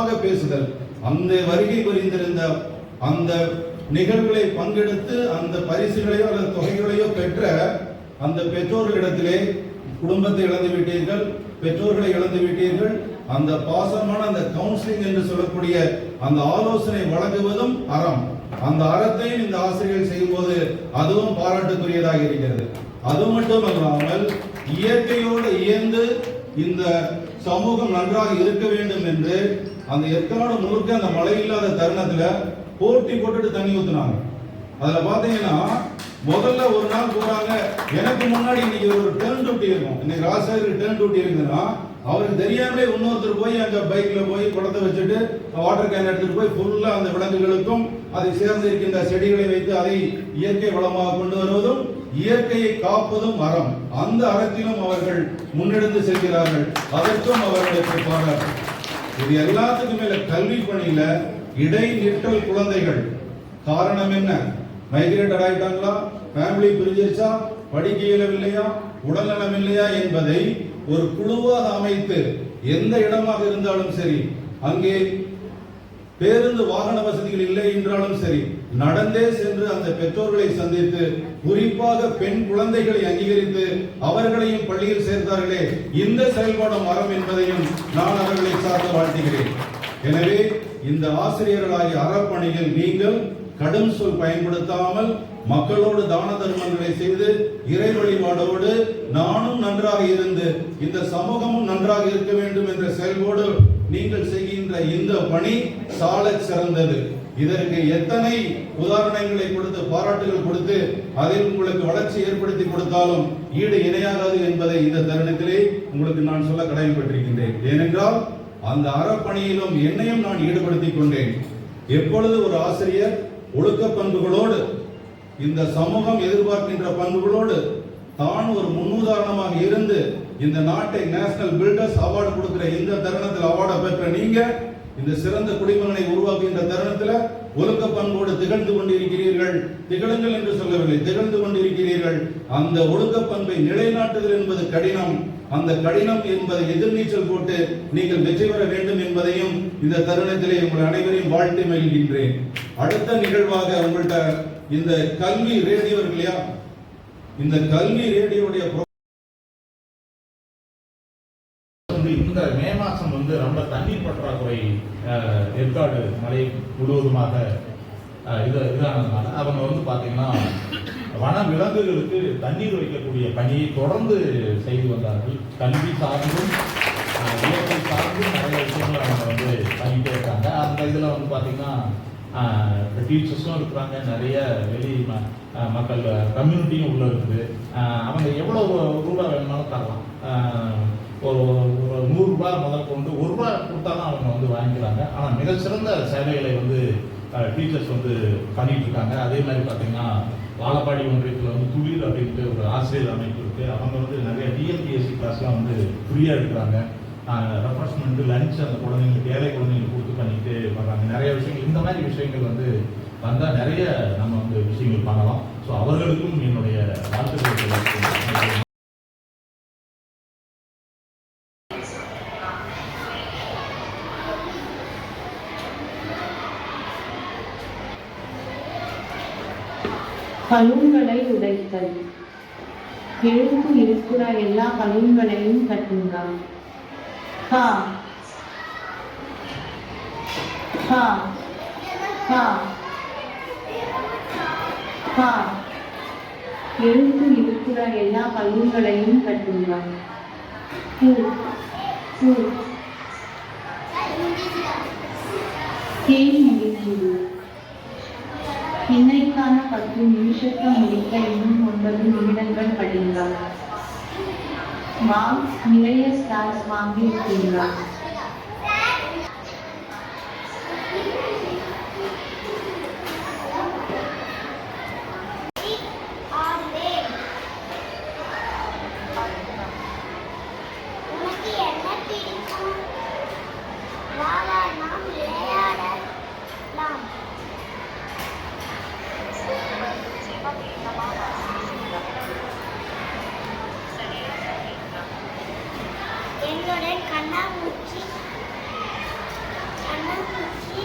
பேசுதல். அந்த வருகை புரிந்திருந்த அந்த நிகழ்வுகளை பங்கெடுத்து அந்த பரிசுகளையோ அல்லது தொகைகளையோ பெற்ற அந்த பெற்றோர்களிடத்திலே குடும்பத்தை இழந்து விட்டீர்கள் பெற்றோர்களை இழந்து விட்டீர்கள். அந்த பாசமான அந்த கவுன்சிலிங் என்று சொல்லக்கூடிய அந்த ஆலோசனை வழங்குவதும் அறம். அந்த அறத்தையும் இந்த ஆசிரியர்கள் செய்யும்போது அதுவும் பாராட்டுக்குரியதாக இருக்கிறது. அது மட்டுமல்லாமல் இயற்கையோடு இயந்து இந்த சமூகம் நன்றாக இருக்க வேண்டும் என்று அந்த எத்தனோட முழுக்க அந்த மழை இல்லாத தருணத்துல போட்டி போட்டுட்டு தண்ணி ஊத்துனாங்க. அதுல பாத்தீங்கன்னா முதல்ல ஒரு நாள் போறாங்க. எனக்கு முன்னாடி இன்னைக்கு ஒரு டேர்ன் டியூட்டி இருக்கும். இன்னைக்கு ராசாருக்கு டேர்ன் டியூட்டி இருக்குன்னா அவருக்கு தெரியாமலே இன்னொருத்தர் போய் அங்க பைக்ல போய் குடத்தை வச்சுட்டு வாட்டர் கேன் எடுத்துட்டு போய் ஃபுல்லா அந்த விலங்குகளுக்கும் அதை சேர்ந்து இருக்கின்ற செடிகளை வைத்து அதை இயற்கை வளமாக கொண்டு வருவதும் இயற்கையை காப்பதும் அறம். அந்த அறத்திலும் அவர்கள் முன்னெடுத்து செல்கிறார்கள். அதற்கும் அவர்களுக்கு பாராட்டு இது எல்லாத்துக்கும் மேல கல்வி பணியில இடைநிற்றல் குழந்தைகள். காரணம் என்ன? மைக்ரேட்டட் ஆயிட்டாங்களா? ஃபேமிலி பிரிஞ்சிருச்சா? படிக்க இயலவில்லையா? உடல்நலம் இல்லையா என்பதை ஒரு குழுவாக அமைத்து எந்த இடமாக இருந்தாலும் சரி அங்கே பேருந்து வாகன வசதிகள் இல்லை என்றாலும் சரி நடந்தே சென்று அந்த பெற்றோர்களை சந்தித்து குறிப்பாக பெண் குழந்தைகளை அங்கீகரித்து அவர்களையும் பள்ளியில் சேர்த்தார்களே இந்த செயல்பாடும் மரம் என்பதையும் நான் அவர்களை சார்ந்து வாழ்த்துகிறேன். எனவே இந்த ஆசிரியர்களாகிய அறப்பணியில் நீங்கள் கடும் சொல் பயன்படுத்தாமல் மக்களோடு தான தர்மங்களை செய்து இறை வழிபாடோடு நானும் நன்றாக இருந்து இந்த சமூகமும் நன்றாக இருக்க வேண்டும் என்ற செயல்போடு நீங்கள் செய்கின்ற இந்த பணி சாலச் சிறந்தது. இதற்கு எத்தனை உதாரணங்களை கொடுத்து பாராட்டுகள் கொடுத்து அதில் உங்களுக்கு வளர்ச்சி ஏற்படுத்தி கொடுத்தாலும் ஈடு இணையாகாது என்பதை இந்த தருணத்திலே உங்களுக்கு நான் சொல்ல கடமைப்பட்டிருக்கின்றேன். ஏனென்றால் அந்த அறப்பணியிலும் என்னையும் நான் ஈடுபடுத்திக் கொண்டேன். எப்பொழுது ஒரு ஆசிரியர் ஒழுக்க பண்புகளோடு இந்த சமூகம் எதிர்பார்க்கின்ற பண்புகளோடு தான் ஒரு முன்னுதாரணமாக இருந்து இந்த நாட்டை நேஷனல் பில்டர்ஸ் அவார்டு கொடுக்கிற இந்த தருணம் இருக்கிற நீங்க இந்த சிறந்த குடிமகனை உருவாக்குகின்ற தருணத்துல ஒழுக்க பண்போடு திகழ்ந்து கொண்டிருக்கிறீர்கள். திகழுங்கள் என்று சொல்லவில்லை திகழ்ந்து கொண்டிருக்கிறீர்கள். அந்த ஒழுக்க பண்பை நிலைநாட்டுதல் என்பது கடினம். அந்த கடினம் என்பதை எதிர்நீச்சல் போட்டு நீங்கள் வெற்றி பெற வேண்டும் என்பதையும் இந்த தருணத்திலே உங்கள் அனைவரையும் வாழ்த்து மகிழ்கின்றேன். அடுத்த நிகழ்வாக உங்கள்கிட்ட இந்த கல்வி ரேடியோ இல்லையா? இந்த கல்வி ரேடியோடைய வந்து ரொம்ப தண்ணீர் பற்றாக்குறை ஏற்காடு மலை முழுவதுமாக இது இதானதுனால அவங்க வந்து பார்த்தீங்கன்னா வன விலங்குகளுக்கு தண்ணீர் வைக்கக்கூடிய பணியை தொடர்ந்து செய்து வந்தார்கள். கல்வி சார்ந்தும் இயற்கை சார்ந்தும் நிறைய விஷயங்கள் அவங்க வந்து பண்ணிட்டே இருக்காங்க. அந்த இதில் வந்து பார்த்திங்கன்னா டீச்சர்ஸும் இருக்கிறாங்க. நிறைய வெளி மக்கள் கம்யூனிட்டியும் உள்ளே இருக்குது. அவங்க எவ்வளோ ரூபா வேணுமாலும் தரலாம். ஒரு நூறுரூபா முதல் கொண்டு ஒரு ரூபா கொடுத்தா தான் அவங்க வந்து வாங்கிக்கிறாங்க. ஆனால் மிகச்சிறந்த சேவைகளை வந்து டீச்சர்ஸ் வந்து பண்ணிட்டு இருக்காங்க அதே மாதிரி பார்த்தீங்கன்னா வாழப்பாடி ஒன்றியத்தில் வந்து துளிர் அப்படின்ட்டு ஒரு ஆசிரியர் அமைப்பு இருக்கு. அவங்க வந்து நிறைய டிஎன்பிஎஸ்சி கிளாஸ்லாம் வந்து ஃப்ரீயாக எடுக்கிறாங்க. ரெஃப்ரெஷ்மெண்ட்டு லஞ்ச் அந்த குழந்தைங்களுக்கு ஏழை குழந்தைங்களுக்கு கொடுத்து பண்ணிட்டு வர்றாங்க. நிறைய விஷயங்கள் இந்த மாதிரி விஷயங்கள் வந்து வந்தால் நிறைய நம்ம வந்து விஷயங்கள் பண்ணலாம். ஸோ அவர்களுக்கும் என்னுடைய வாழ்த்துக்கள் பலூன்களை உடைத்தல். எழுத்து இருக்கிற எல்லா பலூன்களையும் கட்டுங்க. ஹா ஹா ஹா கா. எழுத்து இருக்கிற எல்லா பலூன்களையும் கட்டுங்க. பூ பூ தேன் முடிக்கிறது இன்னைக்கு பத்து நிமிஷத்தை முடிக்க இன்னும் ஒன்பது நிமிடங்கள் படிங்கள் நிறைய ஸ்டார்ஸ் வாங்கி করেন কান্নামুখী কান্নামুখী